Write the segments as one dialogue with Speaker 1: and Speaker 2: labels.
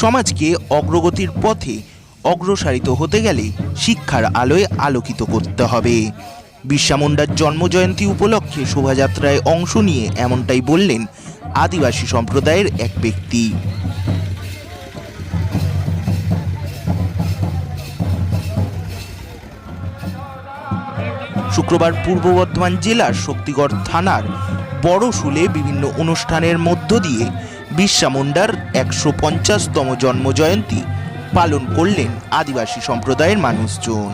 Speaker 1: সমাজকে অগ্রগতির পথে অগ্রসারিত হতে গেলে শিক্ষার আলোয় আলোকিত করতে হবে। বিরসা মুন্ডার জন্মজয়ন্তী উপলক্ষে শোভাযাত্রায় অংশ নিয়ে এমনটাই বললেন আদিবাসী সম্প্রদায়ের এক ব্যক্তি। শুক্রবার পূর্ব বর্ধমান জেলার শক্তিগড় থানার বড় শুলে বিভিন্ন অনুষ্ঠানের মধ্য দিয়ে বিরসা মুন্ডার একশো পঞ্চাশতম জন্মজয়ন্তী পালন করলেন আদিবাসী সম্প্রদায়ের মানুষজন।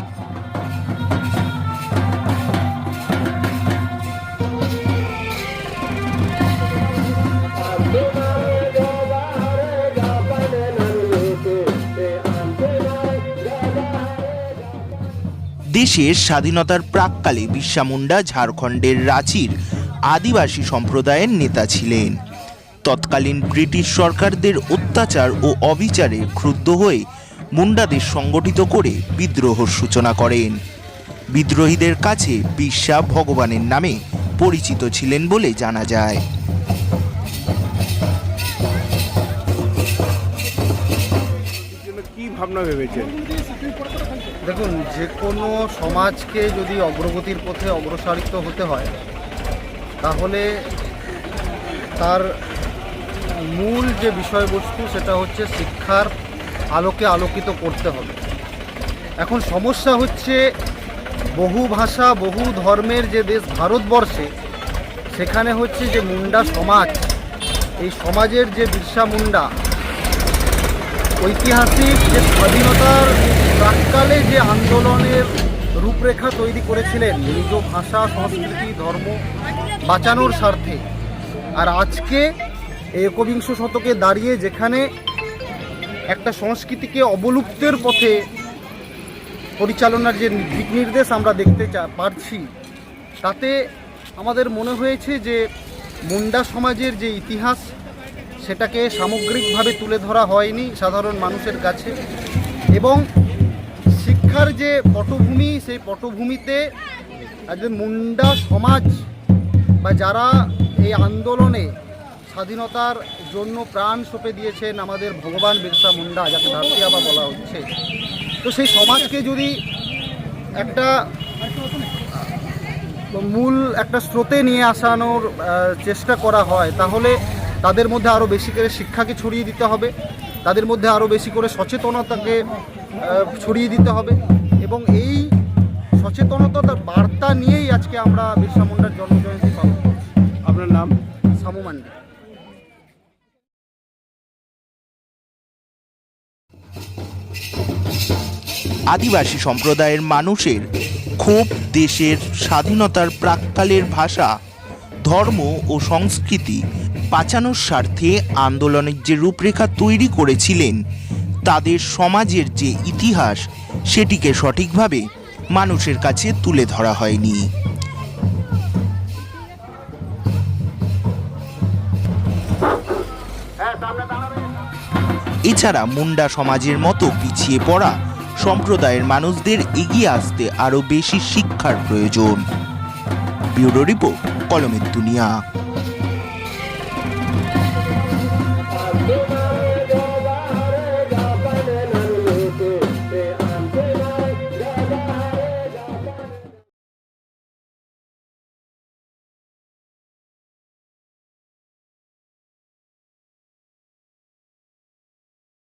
Speaker 1: দেশের স্বাধীনতার প্রাককালে বিরসা মুন্ডা ঝাড়খণ্ডের রাঁচির আদিবাসী সম্প্রদায়ের নেতা ছিলেন। তৎকালীন ব্রিটিশ সরকারদের অত্যাচার ও অবিচারে ক্রুদ্ধ হয়ে মুন্ডাদের সংগঠিত করে বিদ্রোহর সূচনা করেন। বিদ্রোহীদের কাছে বিরসা ভগবানের নামে পরিচিত ছিলেন বলে জানা যায়।
Speaker 2: ভাবনা ভেবেছেন
Speaker 3: দেখুন, যে কোনো সমাজকে যদি অগ্রগতির পথে অগ্রসারিত হতে হয়, তাহলে তার মূল যে বিষয়বস্তু সেটা হচ্ছে শিক্ষার আলোকে আলোকিত করতে হবে। এখন সমস্যা হচ্ছে বহু ভাষা, বহু ধর্মের যে দেশ ভারতবর্ষে, সেখানে হচ্ছে যে মুন্ডা সমাজ, এই সমাজের যে বিরসা মুন্ডা, ঐতিহাসিক যে স্বাধীনতার প্রাককালে যে আন্দোলনের রূপরেখা তৈরি করেছিলেন নিজ ভাষা, সংস্কৃতি, ধর্ম বাঁচানোর স্বার্থে, আর আজকে একবিংশ শতকে দাঁড়িয়ে যেখানে একটা সংস্কৃতিকে অবলুপ্তের পথে পরিচালনার যে দিক নির্দেশ আমরা দেখতে পারছি, তাতে আমাদের মনে হয়েছে যে মুন্ডা সমাজের যে ইতিহাস, সেটাকে সামগ্রিকভাবে তুলে ধরা হয়নি সাধারণ মানুষের কাছে এবং শিক্ষার যে পটভূমি, সেই পটভূমিতে একজন মুন্ডা সমাজ বা যারা এই আন্দোলনে স্বাধীনতার জন্য প্রাণ সঁপে দিয়েছেন আমাদের ভগবান বিরসা মুন্ডা যাকে ধারতিয়াবা বলা হচ্ছে। তো সেই সমাজকে যদি একটা মূল একটা স্রোতে নিয়ে আসানোর চেষ্টা করা হয় তাহলে তাদের মধ্যে আরও বেশি করে শিক্ষাকে ছড়িয়ে দিতে হবে তাদের মধ্যে আরও বেশি করে সচেতনতাকে ছড়িয়ে দিতে হবে এবং এই সচেতনতার বার্তা নিয়েই আজকে আমরা বিরসা মুন্ডার জন্মজয়ন্তী পালন করছি।
Speaker 2: আপনার নাম?
Speaker 3: সামু মান্ডি।
Speaker 1: আদিবাসী সম্প্রদায়ের মানুষের ক্ষোভ, দেশের স্বাধীনতার প্রাককালের ভাষা, ধর্ম ও সংস্কৃতি বাঁচানোর স্বার্থে আন্দোলনের যে রূপরেখা তৈরি করেছিলেন, তাদের সমাজের যে ইতিহাস, সেটিকে সঠিকভাবে মানুষের কাছে তুলে ধরা হয়নি। এছাড়া মুন্ডা সমাজের মতো পিছিয়ে পড়া সম্প্রদায়ের মানুষদের এগিয়ে আসতে আরও বেশি শিক্ষার প্রয়োজন। ব্যুরো রিপোর্ট, কলমের দুনিয়া।